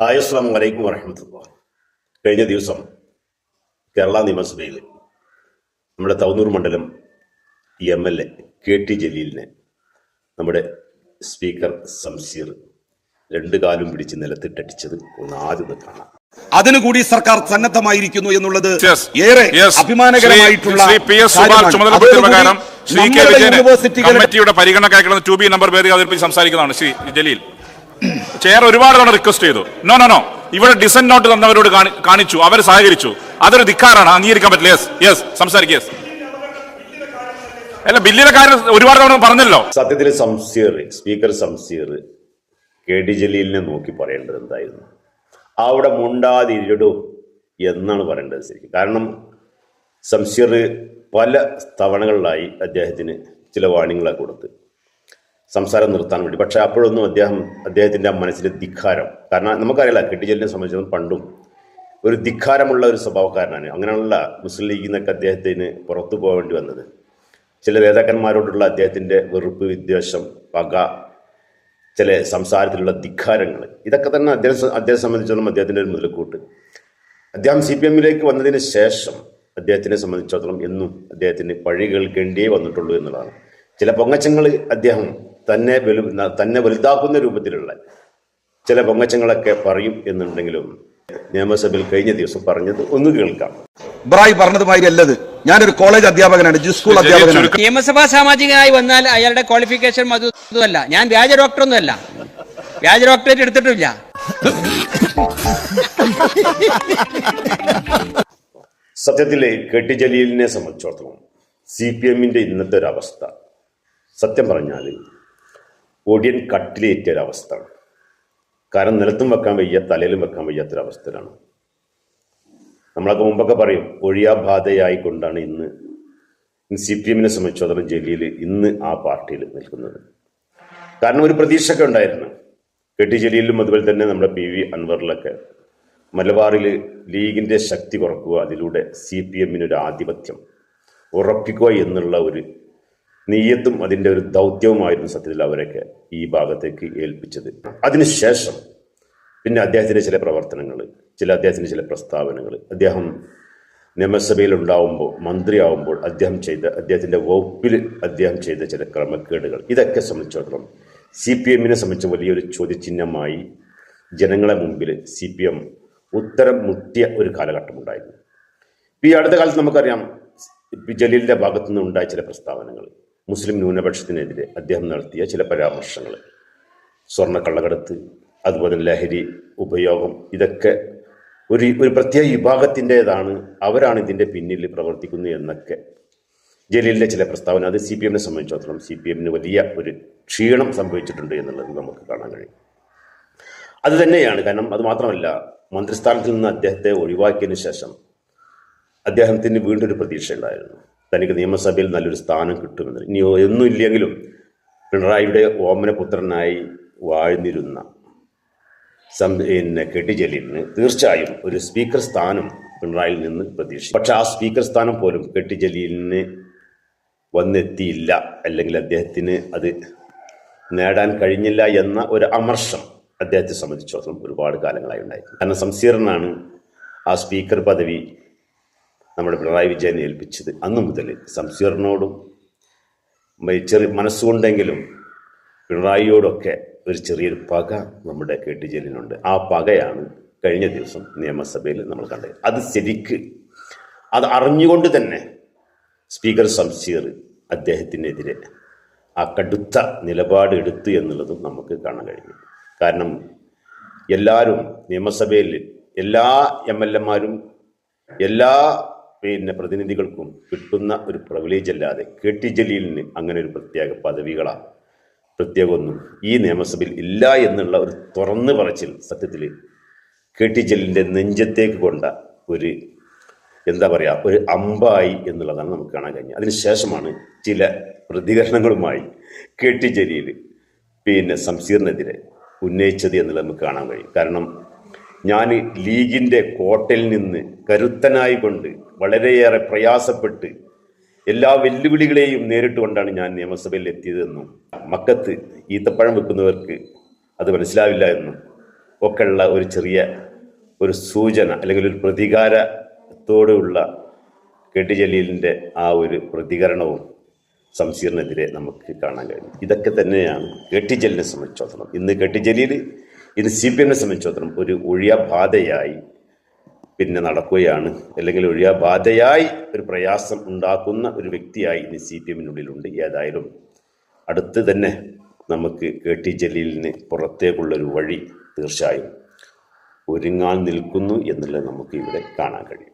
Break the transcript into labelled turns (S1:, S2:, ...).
S1: Hi അസ്സാം വലൈക്കും വരഹമത്തുള്ള കഴിഞ്ഞ ദിവസം കേരള നിയമസഭയിൽ നമ്മുടെ തവനൂർ മണ്ഡലം M L A K T ജലീലിനെ നമ്മുടെ സ്പീക്കർ സംസീർ രണ്ട് കാലും പിടിച്ച് നിലത്തിട്ടടിച്ചത് ഒന്ന് ആദ്യം കാണാം.
S2: അതിനു കൂടി സർക്കാർ സന്നദ്ധമായിരിക്കുന്നു എന്നുള്ളത് ഏറെ അഭിമാനകരമായിട്ടുള്ള യൂണിവേഴ്സിറ്റികളുടെ
S3: കമ്മിറ്റിയുടെ പരിഗണനക്കായി ടു ബി നമ്പർ പേര് അവതരിപ്പിച്ച് സംസാരിക്കുന്നതാണ് ശ്രീ ജലീൽ. ചെയർ ഒരുപാട് തവണ റിക്വസ്റ്റ് ചെയ്തു. നോ നോ നോ ഇവിടെ ഡിസൻ നോട്ട് തന്നവരോട് കാണിച്ചു. അവർ സഹകരിച്ചു. അതൊരു ധിക്കാരാണ് അംഗീകരിക്കാൻ പറ്റില്ല. യെസ് യെസ് സംസാരിക്കുക യെസ് അല്ല ബില്ലിലെ കാര്യം ഒരുപാട് തവണ പറഞ്ഞല്ലോ.
S1: സത്യത്തിൽ Shamseer speaker Shamseer K D ജലീലിനെ നോക്കി പറയേണ്ടത് എന്തായിരുന്നു? അവിടെ മുണ്ടാതിരിടൂ എന്നാണ് പറയേണ്ടത് ശരിക്കും. കാരണം സംശീർ പല തവണകളിലായി അദ്ദേഹത്തിന് ചില വാണിങ്ങളെ കൊടുത്ത്. സംസാരം നിർത്താൻ വേണ്ടി. പക്ഷെ അപ്പോഴൊന്നും അദ്ദേഹം അദ്ദേഹത്തിന്റെ മനസ്സിലെ ധിക്കാരം. കാരണം നമുക്കറിയില്ല കെ ടി സംബന്ധിച്ചിടത്തോളം പണ്ടും ഒരു ധിക്കാരമുള്ള ഒരു സ്വഭാവക്കാരനാണ്. അങ്ങനെയുള്ള മുസ്ലിം ലീഗിൽ നിന്നൊക്കെ അദ്ദേഹത്തിന് പുറത്തു പോകേണ്ടി വന്നത്. ചില നേതാക്കന്മാരോടുള്ള അദ്ദേഹത്തിന്റെ വെറുപ്പ് വിദ്വേഷം പക ചില സംസാരത്തിലുള്ള ധിക്കാരങ്ങൾ ഇതൊക്കെ തന്നെ അദ്ദേഹം അദ്ദേഹം സംബന്ധിച്ചിടത്തോളം അദ്ദേഹത്തിന്റെ ഒരു മുതൽക്കൂട്ട്. അദ്ദേഹം സി പി എമ്മിലേക്ക് വന്നതിന് ശേഷം അദ്ദേഹത്തിനെ സംബന്ധിച്ചിടത്തോളം എന്നും അദ്ദേഹത്തിന് പഴി കേൾക്കേണ്ടിയേ വന്നിട്ടുള്ളൂ എന്നുള്ളതാണ്. ചില പൊങ്ങച്ചങ്ങൾ അദ്ദേഹം തന്നെ വലു തന്നെ വലുതാക്കുന്ന രൂപത്തിലുള്ള ചില പൊങ്ങച്ചങ്ങളൊക്കെ പറയും എന്നുണ്ടെങ്കിലും നിയമസഭയിൽ കഴിഞ്ഞ ദിവസം പറഞ്ഞത് ഒന്ന് കേൾക്കാം.
S2: ബ്രായ് പറഞ്ഞതുമായി അല്ലത് ഞാനൊരു കോളേജ് അധ്യാപകനാണ് ജി സ്കൂൾ അധ്യാപകനാണ്.
S4: നിയമസഭാ സാമാജികനായി വന്നാൽ അയാളുടെ ക്വാളിഫിക്കേഷൻ അതൊന്നുമല്ല ഞാൻ വ്യാജ ഡോക്ടറൊന്നും അല്ല വ്യാജ ഡോക്ടറേറ്റ് എടുത്തിട്ടില്ല.
S1: സത്യത്തിൽ കെട്ടിജലീലിനെ ജലീലിനെ സംബന്ധിച്ചിടത്തോളം സി പി എമ്മിന്റെ ഇന്നത്തെ ഒരു അവസ്ഥ. സത്യം പറഞ്ഞാൽ ഒടിയൻ കട്ടിലേറ്റിയ ഒരവസ്ഥ കാരണം നിലത്തും വെക്കാൻ വയ്യ തലയിലും വെക്കാൻ വയ്യാത്തൊരവസ്ഥയിലാണ്. നമ്മളൊക്കെ മുമ്പൊക്കെ പറയും ഒഴിയാബാധയായിക്കൊണ്ടാണ് ഇന്ന് സി പി എമ്മിനെ സംബന്ധിച്ചിടത്തോളം ജലീൽ ഇന്ന് ആ പാർട്ടിയിൽ നിൽക്കുന്നത്. കാരണം ഒരു പ്രതീക്ഷയൊക്കെ ഉണ്ടായിരുന്നു. കെ ടി ജലീലിലും അതുപോലെ തന്നെ നമ്മുടെ പി വി അൻവറിലൊക്കെ മലബാറിൽ ലീഗിന്റെ ശക്തി കുറക്കുക അതിലൂടെ സി പി എമ്മിനൊരു ആധിപത്യം ഉറപ്പിക്കുക എന്നുള്ള ഒരു നീയത്തും അതിന്റെ ഒരു ദൗത്യവുമായിരുന്നു സത്യത്തിൽ അവരൊക്കെ ഈ ഭാഗത്തേക്ക് ഏൽപ്പിച്ചത്. അതിനുശേഷം പിന്നെ അദ്ദേഹത്തിന്റെ ചില പ്രവർത്തനങ്ങൾ ചില അദ്ദേഹത്തിന്റെ ചില പ്രസ്താവനകൾ. അദ്ദേഹം നിയമസഭയിൽ ഉണ്ടാവുമ്പോൾ മന്ത്രിയാവുമ്പോൾ അദ്ദേഹം ചെയ്ത അദ്ദേഹത്തിന്റെ വകുപ്പിൽ അദ്ദേഹം ചെയ്ത ചില ക്രമക്കേടുകൾ. ഇതൊക്കെ സംബന്ധിച്ചിടത്തോളം സി പി എമ്മിനെ സംബന്ധിച്ച് വലിയൊരു ചോദ്യചിഹ്നമായി ജനങ്ങളെ മുമ്പിൽ സി പി എം ഉത്തരം മുട്ടിയ ഒരു കാലഘട്ടമുണ്ടായിരുന്നു ഇപ്പം ഈ അടുത്ത കാലത്ത് നമുക്കറിയാം ജലീലിന്റെ ഭാഗത്തു നിന്ന് ഉണ്ടായ ചില പ്രസ്താവനകൾ. മുസ്ലിം ന്യൂനപക്ഷത്തിനെതിരെ അദ്ദേഹം നടത്തിയ ചില പരാമർശങ്ങൾ. സ്വർണക്കള്ളകടത്ത് അതുപോലെ ലഹരി ഉപയോഗം ഇതൊക്കെ ഒരു ഒരു പ്രത്യേക വിഭാഗത്തിന്റെതാണ് അവരാണ് ഇതിന്റെ പിന്നിൽ പ്രവർത്തിക്കുന്നത് എന്നൊക്കെ ജലീലിന്റെ ചില പ്രസ്താവന. അത് സി പി എമ്മിനെ സംബന്ധിച്ചിടത്തോളം സി പി എമ്മിന് വലിയ ഒരു ക്ഷീണം സംഭവിച്ചിട്ടുണ്ട് എന്നുള്ളത് നമുക്ക് കാണാൻ കഴിയും. അത് തന്നെയാണ് കാരണം അത് മാത്രമല്ല മന്ത്രിസ്ഥാനത്തിൽ നിന്ന് അദ്ദേഹത്തെ ഒഴിവാക്കിയതിന് ശേഷം അദ്ദേഹത്തിന് വീണ്ടും ഒരു പ്രതീക്ഷ ഉണ്ടായിരുന്നു തനിക്ക് നിയമസഭയിൽ നല്ലൊരു സ്ഥാനം കിട്ടുമെന്ന്. ഇനി ഒന്നും ഇല്ലെങ്കിലും പിണറായിയുടെ ഓമനപുത്രനായി വാഴ്ന്നിരുന്ന സം പിന്നെ കെ ജലീലിന് തീർച്ചയായും ഒരു സ്പീക്കർ സ്ഥാനം പിണറായിയിൽ നിന്ന് പ്രതീക്ഷിച്ചു പക്ഷെ ആ സ്പീക്കർ സ്ഥാനം പോലും കെ ജലീലിന് വന്നെത്തിയില്ല. അല്ലെങ്കിൽ അദ്ദേഹത്തിന് അത് നേടാൻ കഴിഞ്ഞില്ല എന്ന ഒരു അമർഷം അദ്ദേഹത്തെ സംബന്ധിച്ചിടത്തോളം ഒരുപാട് കാലങ്ങളായി ഉണ്ടായി കാരണം സംസീറിനാണ് ആ സ്പീക്കർ പദവി നമ്മുടെ പിണറായി വിജയനെ ഏൽപ്പിച്ചത് അന്നു മുതൽ സംസീറിനോടും മ- ചെറിയ മനസ്സുകൊണ്ടെങ്കിലും പിണറായിയോടൊക്കെ ഒരു ചെറിയൊരു പക നമ്മുടെ കെ ടി ജലീലിനുണ്ട് ആ പകയാണ് കഴിഞ്ഞ ദിവസം നിയമസഭയിൽ നമ്മൾ കണ്ടത്. അത് ശരിക്ക് അത് അറിഞ്ഞുകൊണ്ട് തന്നെ സ്പീക്കർ സംസീർ അദ്ദേഹത്തിനെതിരെ ആ കടുത്ത നിലപാട് എടുത്തു എന്നുള്ളതും നമുക്ക് കാണാൻ കഴിഞ്ഞു. കാരണം എല്ലാവരും നിയമസഭയിൽ എല്ലാ എം എൽ എമാരും എല്ലാ പിന്നെ പ്രതിനിധികൾക്കും കിട്ടുന്ന ഒരു പ്രിവിലേജ് അല്ലാതെ കെ ടി ജലീലിന് അങ്ങനെ ഒരു പ്രത്യേക പദവികളാ. പ്രത്യേകമൊന്നും ഈ നിയമസഭയിൽ ഇല്ല എന്നുള്ള ഒരു തുറന്നു പറച്ചിൽ സത്യത്തിൽ കെ ടി ജലീലിന്റെ നെഞ്ചത്തേക്ക് കൊണ്ട ഒരു എന്താ പറയുക ഒരു അമ്പായി എന്നുള്ളതാണ് നമുക്ക് കാണാൻ കഴിഞ്ഞത്. അതിനുശേഷമാണ് ചില പ്രതികരണങ്ങളുമായി കെ ടി ജലീൽ പിന്നെ സംസീറിനെതിരെ ഉന്നയിച്ചത് എന്നുള്ളത് നമുക്ക് കാണാൻ കഴിയും. കാരണം ഞാൻ ലീഗിന്റെ കോട്ടയിൽ നിന്ന് കരുത്തനായി കൊണ്ട് വളരെയേറെ പ്രയാസപ്പെട്ട് എല്ലാ വെല്ലുവിളികളെയും നേരിട്ടുകൊണ്ടാണ് ഞാൻ നിയമസഭയിൽ എത്തിയതെന്നും മക്കത്ത് ഈത്തപ്പഴം വെക്കുന്നവർക്ക് അത് മനസ്സിലാവില്ല എന്നും ഒക്കെയുള്ള ഒരു ചെറിയ ഒരു സൂചന അല്ലെങ്കിൽ ഒരു പ്രതികാരത്തോടുള്ള കെ ടി ജലീലിന്റെ ആ ഒരു പ്രതികരണവും സംസീറിനെതിരെ നമുക്ക് കാണാൻ കഴിയും. ഇതൊക്കെ തന്നെയാണ് കെ ടി ജലീലിനെ സംബന്ധിച്ചിടത്തോളം ഇന്ന് കെ ടി ജലീൽ ഇന്ന് സി പി എമ്മിനെ സംബന്ധിച്ചിടത്തോളം ഒരു ഒഴിയാബാധയായി പിന്നെ നടക്കുകയാണ്. അല്ലെങ്കിൽ ഒഴിയാബാധയായി ഒരു പ്രയാസം ഉണ്ടാക്കുന്ന ഒരു വ്യക്തിയായി ഇന്ന് സി പി എമ്മിനുള്ളിലുണ്ട് ഏതായാലും. അടുത്ത് തന്നെ നമുക്ക് കെ ടി ജലീലിന് പുറത്തേക്കുള്ളൊരു വഴി തീർച്ചയായും ഒരുങ്ങാൻ നിൽക്കുന്നു എന്നുള്ളത് നമുക്ക് ഇവിടെ കാണാൻ കഴിയും.